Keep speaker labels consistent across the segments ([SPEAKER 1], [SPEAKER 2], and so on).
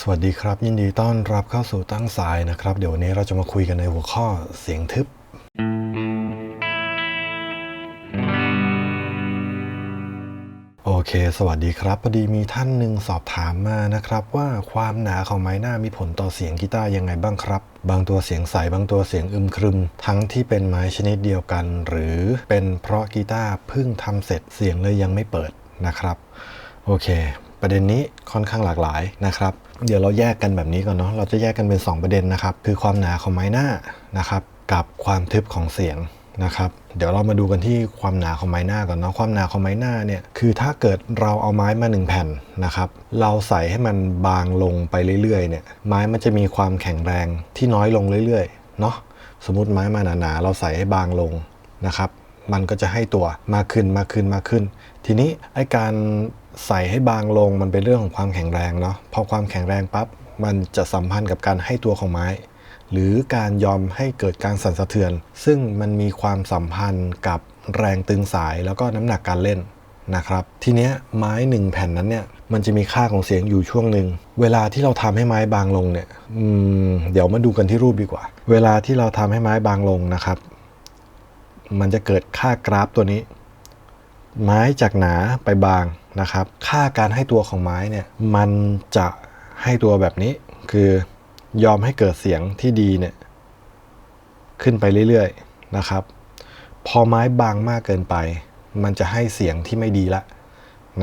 [SPEAKER 1] สวัสดีครับ ยินดีต้อนรับเข้าสู่ตั้งสายนะครับ เดี๋ยววันนี้เราจะมาคุยกันในหัวข้อเสียงทึบ โอเค สวัสดีครับพอดีมีท่านหนึ่งสอบถามมานะครับ ว่าความหนาของไม้หน้ามีผลต่อเสียงกีตาร์ยังไงบ้างครับ บางตัวเสียงใสบางตัวเสียงอึมครึม ทั้งที่เป็นไม้ชนิดเดียวกัน หรือเป็นเพราะกีตาร์เพิ่งทำเสร็จเสียงเลยยังไม่เปิดนะครับ โอเคประเด็นนี้ค่อนข้างหลากหลายนะครับ เดี๋ยวเราแยกกันแบบนี้ก่อนเนาะเราจะแยกกันเป็น 2 ประเด็นนะครับ คือความหนาของไม้หน้านะครับ กับความทึบของเสียงนะครับ เดี๋ยวเรามาดูกันที่ความหนาของไม้หน้าก่อนเนาะความหนาของไม้หน้าเนี่ยคือถ้าเกิดเราเอาไม้มา 1 แผ่นนะครับ เราใส่ให้มันบางลงไปเรื่อยๆเนี่ยไม้มันจะมีความแข็งแรงที่น้อยลงเรื่อยๆเนาะสมมติไม้มาหนาๆเราใส่ให้บางลงนะครับ มันก็จะให้ตัวมากขึ้นมากขึ้นมากขึ้น ทีนี้ไอการใส่ให้บางลงมันเป็นเรื่องของความแข็งแรงเนาะพอความแข็งแรงปั๊บมันจะสัมพันธ์กับการให้ตัวของไม้ หรือการยอมให้เกิดการสั่นสะเทือน ซึ่งมันมีความสัมพันธ์กับแรงตึงสายแล้วก็น้ำหนักการเล่นนะครับทีเนี้ยไม้หนึ่งแผ่นนั้นเนี่ยมันจะมีค่าของเสียงอยู่ช่วงหนึ่งเวลาที่เราทำให้ไม้บางลงเนี่ยอืมเดี๋ยวมาดูกันที่รูปดีกว่า เวลาที่เราทำให้ไม้บางลงนะครับ มันจะเกิดค่ากราฟตัวนี้ ไม้จากหนาไปบางนะครับ ค่าการให้ตัวของไม้เนี่ยมันจะให้ตัวแบบนี้ คือยอมให้เกิดเสียงที่ดีเนี่ยขึ้นไปเรื่อยๆนะครับ พอไม้บางมากเกินไป มันจะให้เสียงที่ไม่ดีละ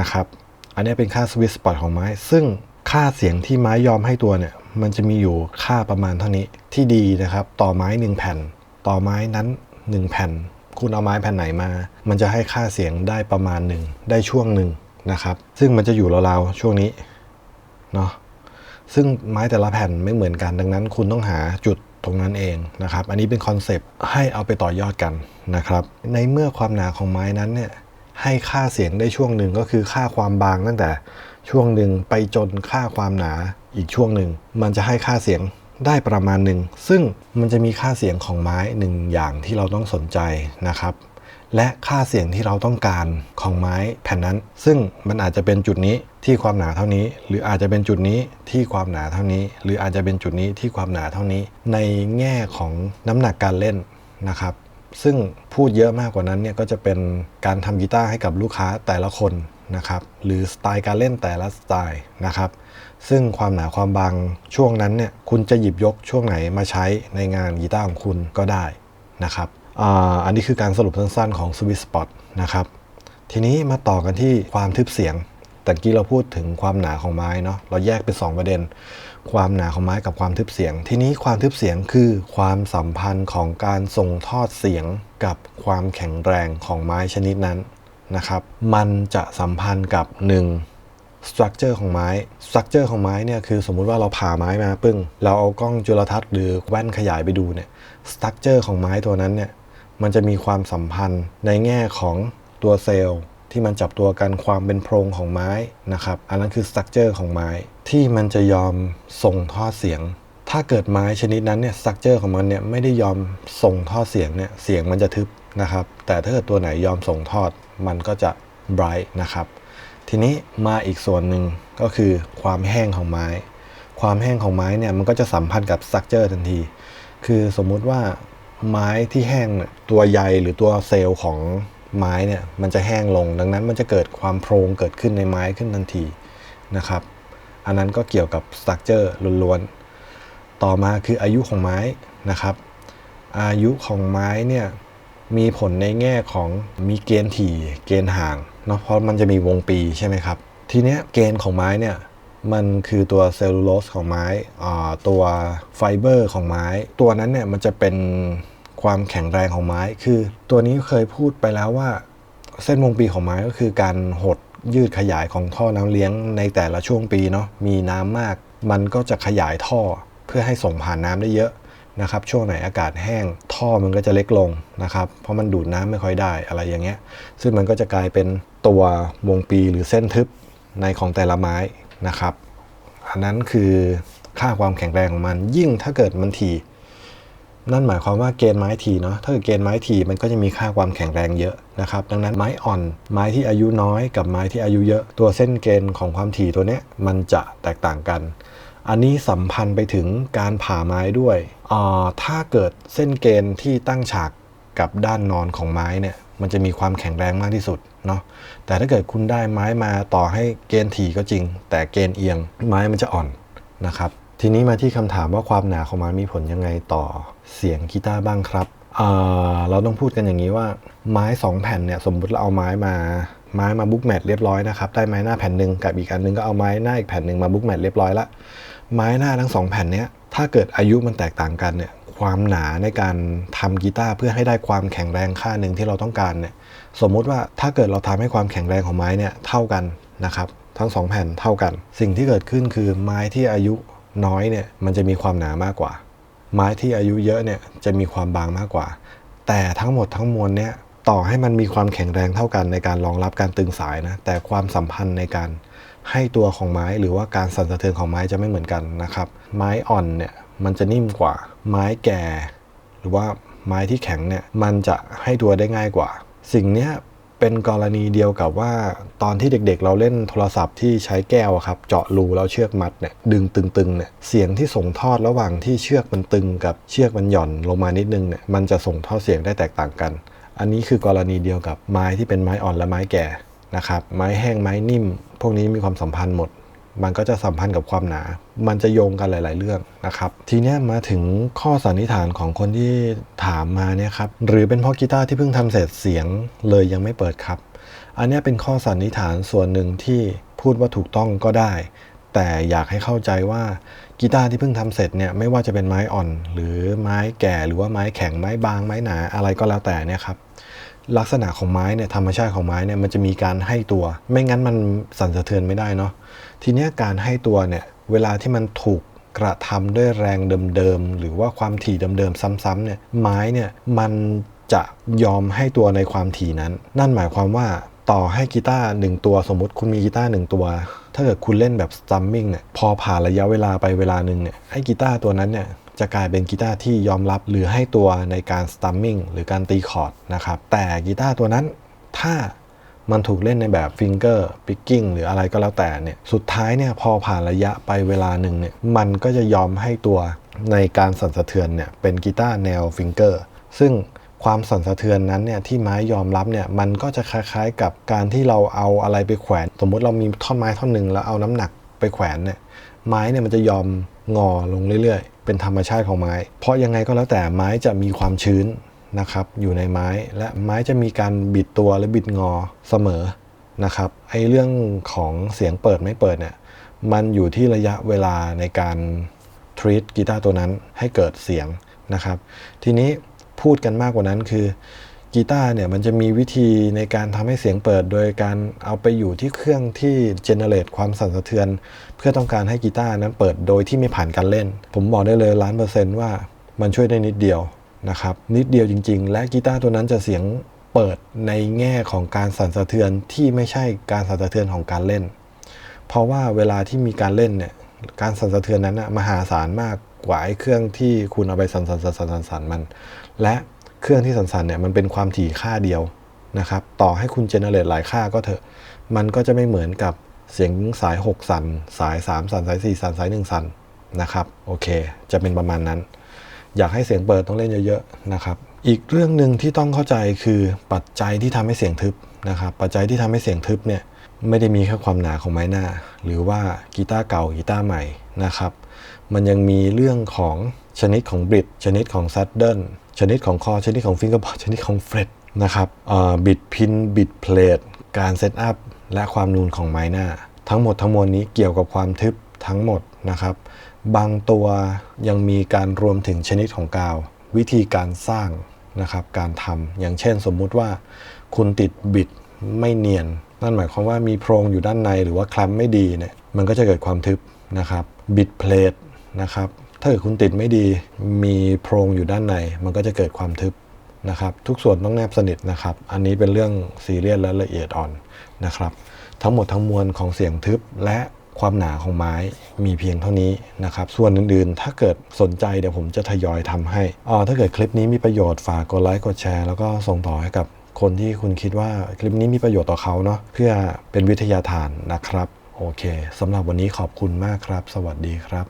[SPEAKER 1] นะครับ อันนี้เป็นค่าสวิตสปอตของไม้ ซึ่งค่าเสียงที่ไม้ยอมให้ตัวเนี่ย มันจะมีอยู่ค่าประมาณเท่านี้ที่ดีนะครับ ต่อไม้หนึ่งแผ่น ต่อไม้นั้นหนึ่งแผ่น คุณเอาไม้แผ่นไหนมา มันจะให้ค่าเสียงได้ประมาณหนึ่งได้ช่วงหนึ่งนะครับ ซึ่งมันจะอยู่ราวๆช่วงนี้เนาะซึ่งไม้แต่ละแผ่นไม่เหมือนกันดังนั้น คุณต้องหาจุดตรงนั้นเองนะครับ อันนี้เป็นคอนเซปต์ให้เอาไปต่อยอดกันนะครับ ในเมื่อความหนาของไม้นั้นเนี่ยให้ค่าเสียงได้ช่วงหนึ่งก็คือค่าความบางตั้งแต่ช่วงหนึ่งไปจนค่าความหนาอีกช่วงหนึ่ง มันจะให้ค่าเสียง ได้ประมาณหนึ่ง ซึ่งมันจะมีค่าเสียงของไม้หนึ่งอย่างที่เราต้องสนใจนะครับ และค่าเสียงที่เราต้องการของไม้แผ่นนั้น ซึ่งมันอาจจะเป็นจุดนี้ที่ความหนาเท่านี้ หรืออาจจะเป็นจุดนี้ที่ความหนาเท่านี้ หรืออาจจะเป็นจุดนี้ที่ความหนาเท่านี้ ในแง่ของน้ำหนักการเล่นนะครับ ซึ่งพูดเยอะมากกว่านั้นเนี่ยก็จะเป็นการทำกีตาร์ให้กับลูกค้าแต่ละคนนะครับ หรือสไตล์การเล่นแต่ละสไตล์นะครับ ซึ่งความหนาความบางช่วงนั้นเนี่ยคุณจะหยิบยกช่วงไหนมาใช้ในงานกีตาร์ของคุณก็ได้นะครับอันนี้คือการสรุปสั้นๆของ Sweet Spot นะครับทีนี้มาต่อกันที่ความทึบเสียงแต่กี้เราพูดถึงความหนาของไม้เนาะเราแยกเป็น 2 ประเด็น ความหนาของไม้กับความทึบเสียง ทีนี้ความทึบเสียงคือความสัมพันธ์ของการส่งทอดเสียงกับความแข็งแรงของไม้ชนิดนั้นนะครับ มันจะสัมพันธ์กับ 1. สตรัคเจอร์ของไม้สตรัคเจอร์ของไม้เนี่ยคือสมมุติว่าเราผ่าไม้มาปึ้ง เราเอากล้องจุลทรรศน์หรือแว่นขยายไปดูเนี่ยสตรัคเจอร์ของไม้ตัวนั้นเนี่ยมันจะมีความสัมพันธ์ในแง่ของตัวเซลล์ที่มันจับตัวกันความเป็นโพรงของไม้นะครับ อันนั้นคือสตรัคเจอร์ของไม้ที่มันจะยอมส่งท่อเสียง ถ้าเกิดไม้ชนิดนั้นเนี่ยสตรัคเจอร์ของมันเนี่ยไม่ได้ยอมส่งท่อเสียงเนี่ยเสียงมันจะทึบนะครับ แต่ถ้าเกิดตัวไหนยอมส่งทอดมันก็จะไบรท์นะครับ ทีนี้มาอีกส่วนหนึ่งก็คือความแห้งของไม้ ความแห้งของไม้เนี่ยมันก็จะสัมพันธ์กับสตรัคเจอร์ทันที คือสมมุติว่าไม้ที่แห้งตัวใยหรือตัวเซลล์ของไม้เนี่ยมันจะแห้งลง ดังนั้นมันจะเกิดความโพรงเกิดขึ้นในไม้ขึ้นทันทีนะครับ อันนั้นก็เกี่ยวกับสตรัคเจอร์ล้วนๆ ต่อมาคืออายุของไม้นะครับ อายุของไม้เนี่ย มีผลในแง่ของมีเกณฑ์ถี่เกณฑ์ห่างเนาะเพราะมันจะมีวงปีใช่ไหมครับ ทีเนี้ยเกณฑ์ของไม้เนี่ยมันคือตัวเซลลูโลสของไม้ตัวไฟเบอร์ของไม้ ตัวนั้นเนี่ยมันจะเป็นความแข็งแรงของไม้ คือตัวนี้เคยพูดไปแล้วว่า เส้นวงปีของไม้ก็คือการหดยืดขยายของท่อน้ำเลี้ยงในแต่ละช่วงปีเนาะมีน้ำมาก มันก็จะขยายท่อเพื่อให้ส่งผ่านน้ำได้เยอะ นะครับช่วงไหนอากาศแห้งท่อมันก็จะเล็กลงนะครับเพราะมันดูดน้ำไม่ค่อยได้อะไรอย่างเงี้ยซึ่งมันก็จะกลายเป็นตัววงปีหรือเส้นทึบในของแต่ละไม้นะครับ อันนั้นคือค่าความแข็งแรงของมัน ยิ่งถ้าเกิดมันถี่นั่นหมายความว่าเกณฑ์ไม้ถีเนาะถ้าเกิดเกณฑ์ไม้ถีมันก็จะมีค่าความแข็งแรงเยอะนะครับ ดังนั้นไม้อ่อนไม้ที่อายุน้อยกับไม้ที่อายุเยอะ ตัวเส้นเกณฑ์ของความถี่ตัวเนี้ยมันจะแตกต่างกัน อันนี้สัมพันธ์ไปถึงการผ่าไม้ด้วยอ่าถ้าเกิดเส้นเกณฑ์ที่ตั้งฉากกับด้านนอนของไม้เนี่ย มันจะมีความแข็งแรงมากที่สุดเนาะ แต่ถ้าเกิดคุณได้ไม้มาต่อให้เกณฑ์ถี่ก็จริง แต่เกณฑ์เอียงไม้มันจะอ่อนนะครับ ทีนี้มาที่คำถามว่าความหนาของไม้มีผลยังไงต่อเสียงกีตาร์บ้างครับอ่าเราต้องพูดกันอย่างนี้ว่าไม้สองแผ่นเนี่ยสมมุติเราเอาไม้มาไม้มาบุ๊กแมทเรียบร้อยนะครับได้ไม้หน้าแผ่นหนึ่งกับอีกอันหนึงก็เอาไม้หน้าอีกแผ่นหนึ่งมาบุ๊กแมทเรียบร้อยละ ไม้หน้าทั้งสองแผ่นเนี้ยถ้าเกิดอายุมันแตกต่างกันเนี่ยความหนาในการทำกีตาร์เพื่อให้ได้ความแข็งแรงค่าหนึ่งที่เราต้องการเนี่ยสมมุติว่าถ้าเกิดเราทำให้ความแข็งแรงของไม้เนี่ยเท่ากันนะครับทั้งสองแผ่นเท่ากัน สิ่งที่เกิดขึ้นคือไม้ที่อายุน้อยเนี่ยมันจะมีความหนามากกว่า ไม้ที่อายุเยอะเนี่ยจะมีความบางมากกว่า แต่ทั้งหมดทั้งมวลเนี่ยต่อให้มันมีความแข็งแรงเท่ากันในการรองรับการตึงสายนะแต่ความสัมพันธ์ในการ ให้ตัวของไม้หรือว่าการสั่นสะเทือนของไม้จะไม่เหมือนกันนะครับ ไม้อ่อนเนี่ยมันจะนิ่มกว่า ไม้แก่ หรือว่าไม้ที่แข็งเนี่ยมันจะให้ตัวได้ง่ายกว่า สิ่งนี้เป็นกรณีเดียวกับว่า ตอนที่เด็กๆ เราเล่นโทรศัพท์ที่ใช้แก้วครับ เจาะรูแล้วเชือกมัดเนี่ยดึงตึงๆเนี่ยเสียงที่ส่งทอดระหว่างที่เชือกมันตึงกับเชือกมันหย่อนลงมานิดนึงเนี่ยมันจะส่งทอดเสียงได้แตกต่างกัน อันนี้คือกรณีเดียวกับไม้ที่เป็นไม้อ่อนและไม้แก่ นะครับไม้แห้งไม้นิ่ม พวกนี้มีความสัมพันธ์หมด มันก็จะสัมพันธ์กับความหนา มันจะโยงกันหลาย ๆ เรื่องนะครับ ทีนี้มาถึงข้อสันนิษฐานของคนที่ถามมาเนี่ยครับหรือเป็นเพราะกีตาร์ที่เพิ่งทำเสร็จเสียงเลยยังไม่เปิดครับ อันนี้เป็นข้อสันนิษฐานส่วนหนึ่งที่พูดว่าถูกต้องก็ได้ แต่อยากให้เข้าใจว่ากีตาร์ที่เพิ่งทำเสร็จเนี่ยไม่ว่าจะเป็นไม้อ่อน หรือไม้แก่หรือว่าไม้แข็งไม้บางไม้หนาอะไรก็แล้วแต่เนี่ยครับ ลักษณะของไม้เนี่ยธรรมชาติของไม้เนี่ยมันจะมีการให้ตัว ไม่งั้นมันสั่นสะเทือนไม่ได้เนาะทีนี้การให้ตัวเนี่ยเวลาที่มันถูกกระทำด้วยแรงเดิมๆหรือว่าความถี่เดิมๆซ้ำๆเนี่ยไม้เนี่ยมันจะยอมให้ตัวในความถี่นั้น นั่นหมายความว่าต่อให้กีตาร์หนึ่งตัวสมมติคุณมีกีตาร์หนึ่งตัว ถ้าเกิดคุณเล่นแบบสตัมมิ่งเนี่ยพอผ่านระยะเวลาไปเวลาหนึ่งเนี่ยให้กีตาร์ตัวนั้นเนี่ย จะกลายเป็นกีตาร์ที่ยอมรับหรือให้ตัวในการสตัมมิ่งหรือการตีคอร์ดนะครับ แต่กีตาร์ตัวนั้นถ้ามันถูกเล่นในแบบฟิงเกอร์ปิกกิ้งหรืออะไรก็แล้วแต่เนี่ย สุดท้ายเนี่ยพอผ่านระยะไปเวลาหนึ่งเนี่ย มันก็จะยอมให้ตัวในการสั่นสะเทือนเนี่ยเป็นกีตาร์แนวฟิงเกอร์ ซึ่งความสั่นสะเทือนนั้นเนี่ยที่ไม้ยอมรับเนี่ยมันก็จะคล้ายๆกับการที่เราเอาอะไรไปแขวน สมมุติเรามีท่อนไม้ท่อนหนึ่งแล้วเอาน้ำหนักไปแขวนเนี่ยไม้เนี่ยมันจะยอมงอลงเรื่อยๆ เป็นธรรมชาติของไม้ เพราะยังไงก็แล้วแต่ไม้จะมีความชื้นนะครับอยู่ในไม้และไม้จะมีการบิดตัวและบิดงอเสมอนะครับไอเรื่องของเสียงเปิดไม่เปิดเนี่ยมันอยู่ที่ระยะเวลาในการทรีตกีตาร์ตัวนั้นให้เกิดเสียงนะครับ ทีนี้พูดกันมากกว่านั้นคือ กีตาร์เนี่ยมันจะมีวิธีในการทำให้เสียงเปิด โดยการเอาไปอยู่ที่เครื่องที่เจเนเรตความสั่นสะเทือน เพื่อต้องการให้กีตาร์นั้นเปิดโดยที่ไม่ผ่านการเล่น ผมบอกได้เลยล้านเปอร์เซนต์ว่ามันช่วยได้นิดเดียวนะครับนิดเดียวจริง ๆ และกีตาร์ตัวนั้นจะเสียงเปิดในแง่ของการสั่นสะเทือนที่ไม่ใช่การสั่นสะเทือนของการเล่น เพราะว่าเวลาที่มีการเล่นเนี่ยการสั่นสะเทือนนั้นมหาศาลมากกว่าไอ้เครื่องที่คุณเอาไปสั่นสั่นสั่นสั่นสั่นมัน และ เครื่องที่สั่นๆเนี่ยมันเป็นความถี่ค่าเดียวนะครับ ต่อให้คุณเจเนเรตหลายค่าก็เถอะ มันก็จะไม่เหมือนกับเสียงสาย 6 สั่นสาย 3 สั่นสาย 4 สั่นสาย 1 สั่นนะครับ โอเค จะเป็นประมาณนั้น อยากให้เสียงเปิดต้องเล่นเยอะๆนะครับ อีกเรื่องหนึ่งที่ต้องเข้าใจคือปัจจัยที่ทำให้เสียงทึบนะครับ ปัจจัยที่ทำให้เสียงทึบเนี่ยไม่ได้มีแค่ความหนาของไม้หน้า หรือว่ากีตาร์เก่ากีตาร์ใหม่นะครับ มันยังมีเรื่องของ ชนิดของบริดชนิดของซัดเดิลชนิดของคอชนิดของฟิงเกอร์บอร์ดชนิดของเฟรดนะครับบิดพินบิดเพลทการเซตอัพและความนูนของไม้หน้า ทั้งหมดทั้งมวลนี้เกี่ยวกับความทึบทั้งหมดนะครับ บางตัวยังมีการรวมถึงชนิดของกาว วิธีการสร้างนะครับการทำอย่างเช่นสมมุติว่า คุณติดบิดไม่เนียน นั่นหมายความว่ามีโพรงอยู่ด้านในหรือว่าคลัมไม่ดีเนี่ยมันก็จะเกิดความทึบนะครับบิดเพลทนะครับ ถ้าเกิดคุณติดไม่ดีมีโพรงอยู่ด้านใน มันก็จะเกิดความทึบนะครับ ทุกส่วนต้องแนบสนิทนะครับ อันนี้เป็นเรื่องซีเรียสและละเอียดอ่อนนะครับ ทั้งหมดทั้งมวลของเสียงทึบและความหนาของไม้มีเพียงเท่านี้นะครับ ส่วนอื่นๆ ถ้าเกิดสนใจเดี๋ยวผมจะทยอยทำให้อ๋อถ้าเกิดคลิปนี้มีประโยชน์ฝากกดไลค์กดแชร์แล้วก็ส่งต่อให้กับคนที่คุณคิดว่าคลิปนี้มีประโยชน์ต่อเขาเนาะเพื่อเป็นวิทยาทานนะครับ โอเคสำหรับวันนี้ขอบคุณมากครับ สวัสดีครับ